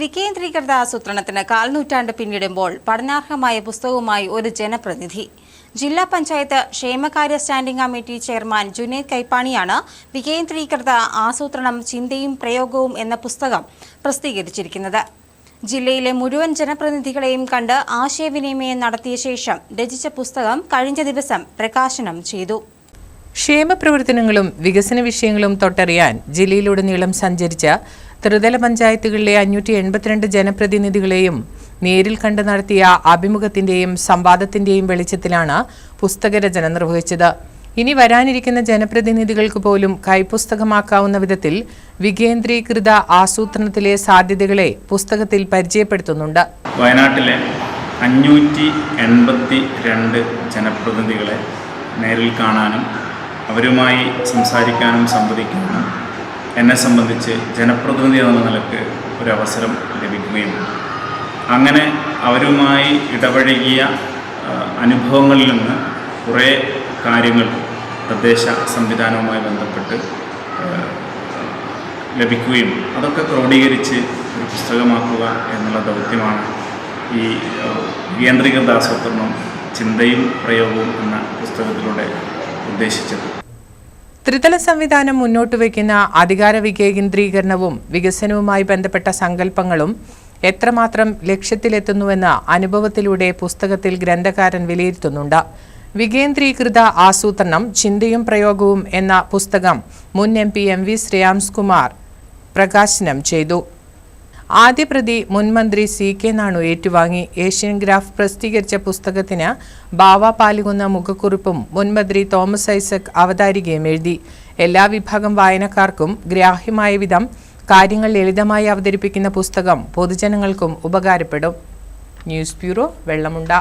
വികേന്ദ്രീകൃത ആസൂത്രണത്തിന് കാൽനൂറ്റാണ്ട് പിന്നിടുമ്പോൾ പഠനാർഹമായ പുസ്തകവുമായി ഒരു ജനപ്രതിനിധി. ജില്ലാ പഞ്ചായത്ത് ക്ഷേമകാര്യ സ്റ്റാൻഡിംഗ് കമ്മിറ്റി ചെയർമാൻ ജുനൈദ് കൈപ്പാണിയാണ് വികേന്ദ്രീകൃത ആസൂത്രണം ചിന്തയും പ്രയോഗവും എന്ന പുസ്തകം പ്രസിദ്ധീകരിച്ചിരിക്കുന്നത്. ജില്ലയിലെ മുഴുവൻ ജനപ്രതിനിധികളെയും കണ്ട് ആശയവിനിമയം നടത്തിയ ശേഷം രചിച്ച പുസ്തകം കഴിഞ്ഞ ദിവസം പ്രകാശനം ചെയ്തു. ക്ഷേമപ്രവർത്തനങ്ങളും വികസന വിഷയങ്ങളും തൊട്ടറിയാൻ ജില്ലയിലുടനീളം സഞ്ചരിച്ച ത്രിതല പഞ്ചായത്തുകളിലെ അഞ്ഞൂറ്റി എൺപത്തിരണ്ട് ജനപ്രതിനിധികളെയും നേരിൽ കണ്ട് നടത്തിയ അഭിമുഖത്തിന്റെയും സംവാദത്തിന്റെയും വെളിച്ചത്തിലാണ് പുസ്തകരചന നിർവഹിച്ചത്. ഇനി വരാനിരിക്കുന്ന ജനപ്രതിനിധികൾക്ക് പോലും കൈപുസ്തകമാക്കാവുന്ന വിധത്തിൽ വികേന്ദ്രീകൃത ആസൂത്രണത്തിലെ സാധ്യതകളെ പുസ്തകത്തിൽ പരിചയപ്പെടുത്തുന്നുണ്ട്. വയനാട്ടിലെ അഞ്ഞൂറ്റി എൺപത്തി രണ്ട് ജനപ്രതിനിധികളെ നേരിൽ കാണാനും അവരുമായി സംസാരിക്കാനും സംവദിക്കാനും എന്നെ സംബന്ധിച്ച് ജനപ്രതിനിധി എന്ന നിലയ്ക്ക് ഒരു അവസരം ലഭിക്കുകയും അങ്ങനെ അവരുമായി ഇടപഴകിയ അനുഭവങ്ങളിൽ നിന്ന് കുറേ കാര്യങ്ങൾ തദ്ദേശ സംവിധാനവുമായി ബന്ധപ്പെട്ട് ലഭിക്കുകയും അതൊക്കെ ക്രോഡീകരിച്ച് ഒരു പുസ്തകമാക്കുക എന്നുള്ള ദൗത്യമാണ് ഈ കേന്ദ്രീകൃത ആസൂത്രണം ചിന്തയും പ്രയോഗവും എന്ന പുസ്തകത്തിലൂടെ ഉദ്ദേശിച്ചത്. ത്രിതല സംവിധാനം മുന്നോട്ട് വയ്ക്കുന്ന അധികാര വികേന്ദ്രീകരണവും വികസനവുമായി ബന്ധപ്പെട്ട സങ്കല്പങ്ങളും എത്രമാത്രം ലക്ഷ്യത്തിലെത്തുന്നുവെന്ന് അനുഭവത്തിലൂടെ പുസ്തകത്തിൽ ഗ്രന്ഥകാരൻ വിലയിരുത്തുന്നുണ്ട്. വികേന്ദ്രീകൃത ആസൂത്രണം ചിന്തയും പ്രയോഗവും എന്ന പുസ്തകം മുൻ M P M V Shreyams Kumar പ്രകാശനം ചെയ്തു. ആദ്യ പ്രതി മുൻമന്ത്രി സി കെ നാണു ഏറ്റുവാങ്ങി. ഏഷ്യൻ ഗ്രാഫ് പ്രസിദ്ധീകരിച്ച പുസ്തകത്തിന് ബാവ പാലുകുന്ന മുഖക്കുറിപ്പും മുൻമന്ത്രി തോമസ് ഐസക് അവതാരികയും എഴുതി. എല്ലാ വിഭാഗം വായനക്കാർക്കും ഗ്രാഹ്യമായ വിധം കാര്യങ്ങൾ ലളിതമായി അവതരിപ്പിക്കുന്ന പുസ്തകം പൊതുജനങ്ങൾക്കും ഉപകാരപ്പെടും. News bureau Vellamunda.